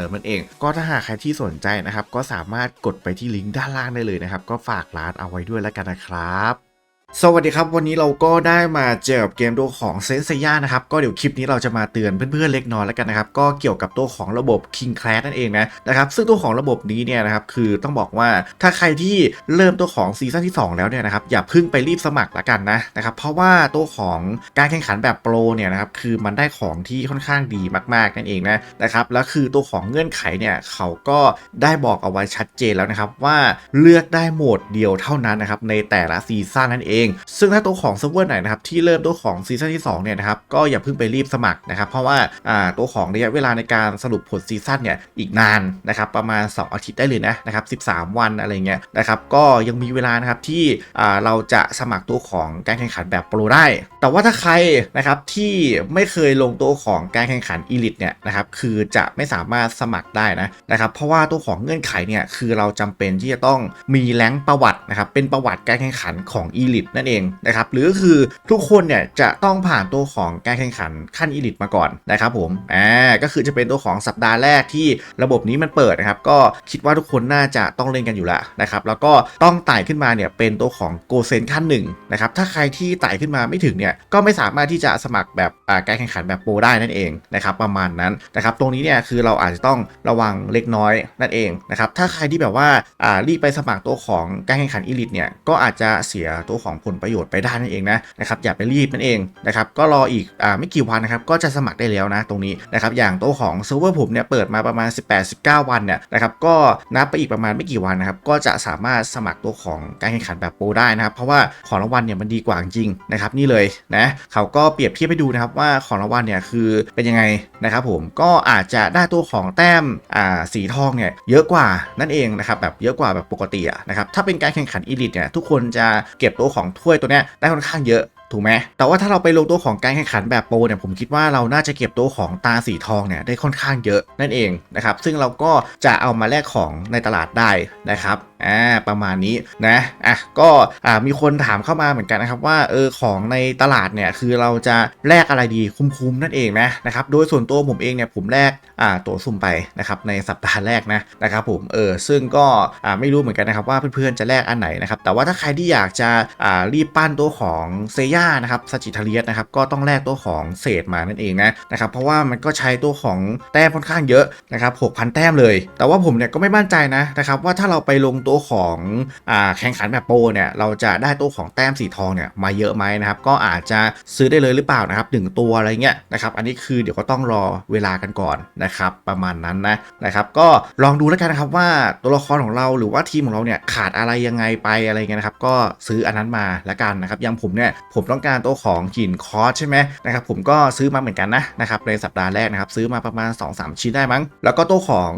ิมนั่นเอง ก็ถ้าหากใครที่สนใจนะครับ ก็สามารถกดไปที่ลิงก์ด้านล่างได้เลยนะครับ ก็ฝากร้านเอาไว้ด้วยแล้วกันนะครับ สวัสดีครับ วันนี้เราก็ได้มาเจอกับเกมตัวของเซนเซียนะครับ ก็เดี๋ยวคลิปนี้เราจะมาเตือนเพื่อนๆเล็กน้อยแล้วกันนะครับ ก็เกี่ยวกับตัวของระบบ King c l a s นั่นเองนะนะครับซึ่งตัวของระบบนี้เนี่ยนะครับคือต้องบอกว่าถ้าใครที่เริ่มตัวของซีซั่นที่ 2 แล้วเนี่ยนะครับอย่าเพิ่งไปรีบสมัครละกันนะนะครับเพราะว่าตัวของการแข่งขันแบบโปรเนี่ยนะครับคือมันได้ของที่ค่อนข้างดีมากๆนั่นเองนะนะครับแล้วคือตัวของเงื่อนไขเนี่ยเขาก็ได้บอกเอาไว้ชัดเจนแล้วนะครับว่าเลือกได้โหมดเดียวเท่านั้นนะครับในแต่ละซีซั่นนั่นเองซึ่งถ้าตัวของเซิร์ฟเวอร์ไหนนะครับที่เริ่มตัวของซีซั่นที่2เนี่ยนะครับก็อย่าเพิ่งไปรีบสมัครนะครับเพราะว่าอ่าตัวของระยะเวลาในการสรุปผลซีซั่นเนี่ยอีกนานนะครับประมาณ 2 อาทิตย์ได้เลยนะนะครับ13 วันอะไรเงี้ยนะครับก็ยังมีเวลานะครับที่อ่าเราจะสมัครตัวของการแข่งขันแบบโปรได้ แต่ว่าถ้าใครนะครับที่ไม่เคยลงตัวของการแข่งขันอีลิทเนี่ยนะครับคือจะไม่สามารถสมัครได้นะนะครับเพราะว่าตัวของเงื่อนไขเนี่ยคือเราจำเป็นที่จะต้องมีแรงประวัตินะครับเป็นประวัติการแข่งขันของอีลิทนั่นเองนะครับหรือคือทุกคนเนี่ยจะต้องผ่านตัวของการแข่งขันขั้นอีลิทมาก่อนนะครับผมอ่าก็คือจะเป็นตัวของสัปดาห์แรกที่ระบบนี้มันเปิดนะครับก็คิดว่าทุกคนน่าจะต้องเล่นกันอยู่แล้วนะครับแล้วก็ต้องไต่ขึ้นมาเนี่ยเป็นตัวของโกเซนขั้นหนึ่งนะครับถ้าใครที่ไต่ขึ้นมาไม่ถึงเนี่ยก็ไม่สามารถที่จะสมัครแบบการแข่งขันแบบโปรได้นั่นเองนะครับประมาณนั้นนะครับตรงนี้เนี่ยคือเราอาจจะต้องระวังเล็กน้อยนั่นเองนะครับถ้าใครที่แบบว่ารีบไปสมัครตัวของการแข่งขันอีลิทเนี่ยก็อาจจะเสียตัวของผลประโยชน์ไปได้นั่นเองนะนะครับอย่าไปรีบนั่นเองนะครับก็รออีกอ่าไม่กี่วันนะครับก็จะสมัครได้แล้วนะตรงนี้นะครับอย่างตัวของเซิร์ฟเวอร์ผมเนี่ยเปิดมาประมาณ 18-19 วันเนี่ยนะครับก็นับไปอีกประมาณไม่กี่วันนะครับก็จะสามารถสมัครตัวของการแข่งขันแบบโปรได้นะครับเพราะว่าของรางวัลเนี่ยมันดีกว่าจริงนะครับนี่เลยนะเขาก็เปรียบเทียบให้ดูนะครับว่าของรางวัลเนี่ยคือเป็นยังไงนะครับผมก็อาจจะได้ตัวของแต้มอ่าสีทองเนี่ยเยอะกว่านั่นเองนะครับแบบเยอะกว่าแบบปกติอะนะครับถ้าเป็นการแข่งขันอีลิทเนี่ยทุกคนจะเก็บตัวของถ้วยตัวเนี้ยได้ค่อนข้างเยอะถูกไหมแต่ว่าถ้าเราไปลงตัวของการแข่งขันแบบโปรเนี่ยผมคิดว่าเราน่าจะเก็บตัวของตาสีทองเนี่ยได้ค่อนข้างเยอะนั่นเองนะครับซึ่งเราก็จะเอามาแลกของในตลาดได้นะครับ อ่าประมาณนี้นะอะก็อ่ามีคนถามเข้ามาเหมือนกันนะครับว่าเออของในตลาดเนี่ยคือเราจะแลกอะไรดีคุ้มๆนั่นเองนะนะครับโดยส่วนตัวผมเองเนี่ยผมแลกอ่าตั๋วสุ่มไปนะครับในสัปดาห์แรกนะนะครับผมเออซึ่งก็อ่าไม่รู้เหมือนกันนะครับว่าเพื่อนๆจะแลกอันไหนนะครับแต่ว่าถ้าใครที่อยากจะอ่ารีบปั้นตัวของเซย่านะครับสจิทาเลียสนะครับก็ต้องแลกตัวของเศษมานั่นเองนะนะครับเพราะว่ามันก็ใช้ตัวของแต้มค่อนข้างเยอะนะครับ6,000แต้มเลย แต่ว่าผมเนี่ยก็ไม่มั่นใจนะนะครับว่าถ้าเราไปลงตัวของอ่าแข่งขันแบบโปรเนี่ยเราจะได้ตัวของแต้มสีทองเนี่ยมาเยอะไหมนะครับก็อาจจะซื้อได้เลยหรือเปล่านะครับหนึ่งตัวอะไรเงี้ยนะครับอันนี้คือเดี๋ยวก็ต้องรอเวลากันก่อนนะครับประมาณนั้นนะนะครับก็ลองดูแล้วกันนะครับว่าตัวละครของเราหรือว่าทีมของเราเนี่ยขาดอะไรยังไงไปอะไรเงี้ยนะครับก็ซื้ออันนั้นมาละกันนะครับย่างผมเนี่ยผมต้องการตัวของหินคอสใช่ไหมนะครับผมก็ซื้อมาเหมือนกันนะนะครับในสัปดาห์แรกนะครับซื้อมาประมาณ 2-3 ชิ้นได้มั้ง แล้วก็ตัวของ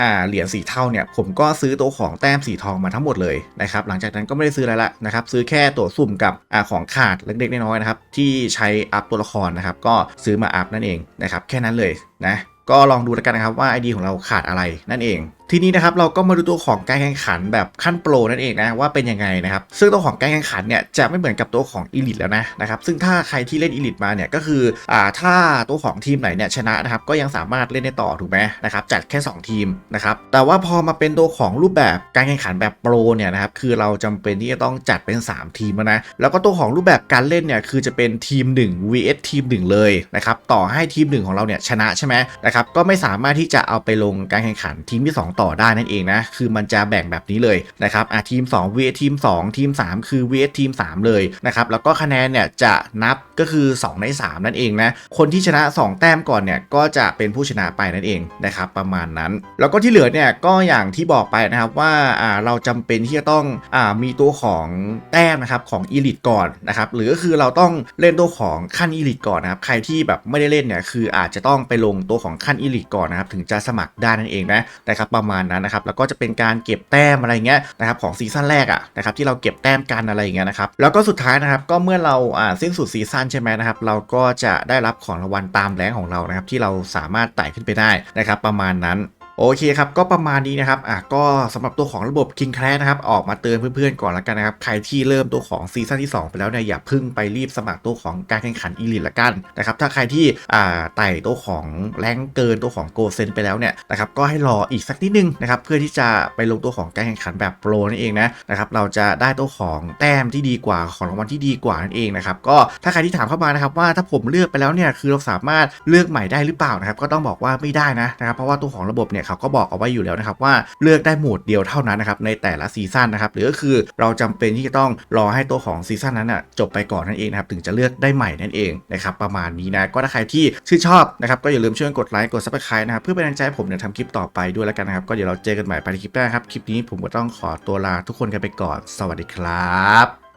อ่าเหรียญสีเทาเนี่ยผมก็ซื้อตัวของแต้มสีทองมาทั้งหมดเลยนะครับหลังจากนั้นก็ไม่ได้ซื้ออะไรละนะครับซื้อแค่ตัวสุ่มกับอของขาดเล็กๆน้อยๆนะครับที่ใช้อัพตัวละครนะครับก็ซื้อมาอัพนั่นเองนะครับแค่นั้นเลยนะก็ลองดูแล้วกันนะครับว่า ID ของเราขาดอะไรนั่นเอง ทีนี้นะครับเราก็มาดูตัวของการแข่งขันแบบขั้นโปรนั่นเองนะว่าเป็นยังไงนะครับซึ่งตัวของการแข่งขันเนี่ยจะไม่เหมือนกับตัวของอีลิทแล้วนะนะครับซึ่งถ้าใครที่เล่นอีลิทมาเนี่ยก็คืออ่าถ้าตัวของทีมไหนเนี่ยชนะนะครับก็ยังสามารถเล่นได้ต่อถูกไหมนะครับจัดแค่ 2 ทีมนะครับแต่ว่าพอมาเป็นตัวของรูปแบบการแข่งขันแบบโปรเนี่ยนะครับคือเราจำเป็นที่จะต้องจัดเป็น 3 ทีมนะแล้วก็ตัวของรูปแบบการเล่นเนี่ยคือจะเป็นทีม 1 vs ทีม 1 เลยนะครับต่อให้ทีม 1 ของเราเนี่ยชนะใช่ไหมนะครับก็ไม่สามารถที่จะเอาไปลงการแข่งขันทีมที่ 2ต่อได้นั่นเองนะ คือมันจะแบ่งแบบนี้เลยนะครับอะทีม 2 vs ทีม 2 ทีม 3 คือ vs ทีม 3 เลยนะครับ แล้วก็คะแนนเนี่ยจะนับก็คือ 2 ใน 3 นั่นเองนะ คนที่ชนะ 2 แต้มก่อนเนี่ยก็จะเป็นผู้ชนะไปนั่นเองนะครับประมาณนั้น แล้วก็ที่เหลือเนี่ยก็อย่างที่บอกไปนะครับว่าอ่าเราจำเป็นที่จะต้องอ่ามีตัวของแต้มนะครับของอีลิตก่อนนะครับหรือก็คือเราต้องเล่นตัวของขั้นอีลิตก่อนนะครับใครที่แบบไม่ได้เล่นเนี่ยคืออาจจะต้องไปลงตัวของขั้นอีลิตก่อนนะครับถึงจะสมัครได้นั่นเองนะนะครับประมาณนั้นนะครับแล้วก็จะเป็นการเก็บแต้มอะไรเงี้ยนะครับของซีซั่นแรกอะนะครับที่เราเก็บแต้มกันอะไรอย่างเงี้ยนะครับแล้วก็สุดท้ายนะครับก็เมื่อเราอ่าสิ้นสุดซีซั่นใช่ไหมนะครับเราก็จะได้รับของรางวัลตามแรงของเรานะครับที่เราสามารถไต่ขึ้นไปได้นะครับประมาณนั้น โอเคครับก็ประมาณนี้นะครับอะก็สำหรับตัวของระบบ King c l a s นะครับออกมาเตือนเพื่อนๆก่อนละกันนะครับใครที่เริ่มตัวของซีซั่นที่ 2 ไปแล้วเนี่ยอย่าพึ่งไปรีบสมัครตัวของการแข่งขันอีลิทละกันนะครับถ้าใครที่อ่าไต่ตัวของแรงเกินตัวของโกเซนไปแล้วเนี่ยนะครับก็ให้รออีกสักนิดนึงนะครับเพื่อที่จะไปลงตัวของการแข่งขันแบบโปรนั่นเองนะนะครับเราจะได้ตัวของแต้มที่ดีกว่าของรางวัลที่ดีกว่านั่นเองนะครับก็ถ้าใครที่ถามเข้ามานะครับว่าถ้าผมเลือกไปแล้วเนี่ยคือเราสามารถเลือกใหม่ได้หรือเปล่านะครับก็ต้องบอกว่าไม่ได้นะนะครับเพราะว่าตัวของระบบเนี่ยเขาก็บอกเอาไว้อยู่แล้วนะครับว่าเลือกได้โหมดเดียวเท่านั้นนะครับในแต่ละซีซั่นนะครับหรือก็คือเราจำเป็นที่จะต้องรอให้ตัวของซีซั่นนั้นอะจบไปก่อนนั่นเองนะครับถึงจะเลือกได้ใหม่นั่นเองนะครับประมาณนี้นะก็ถ้าใครที่ชื่นชอบนะครับก็อย่าลืมช่วยกดไลค์กดซับสไครต์นะครับเพื่อเป็นกำลังใจให้ผมเนี่ยทำคลิปต่อไปด้วยแล้วกันนะครับก็เดี๋ยวเราเจอกันใหม่ภายในคลิปหน้าครับคลิปนี้ผมก็ต้องขอตัวลาทุกคนกันไปก่อน สวัสดีครับ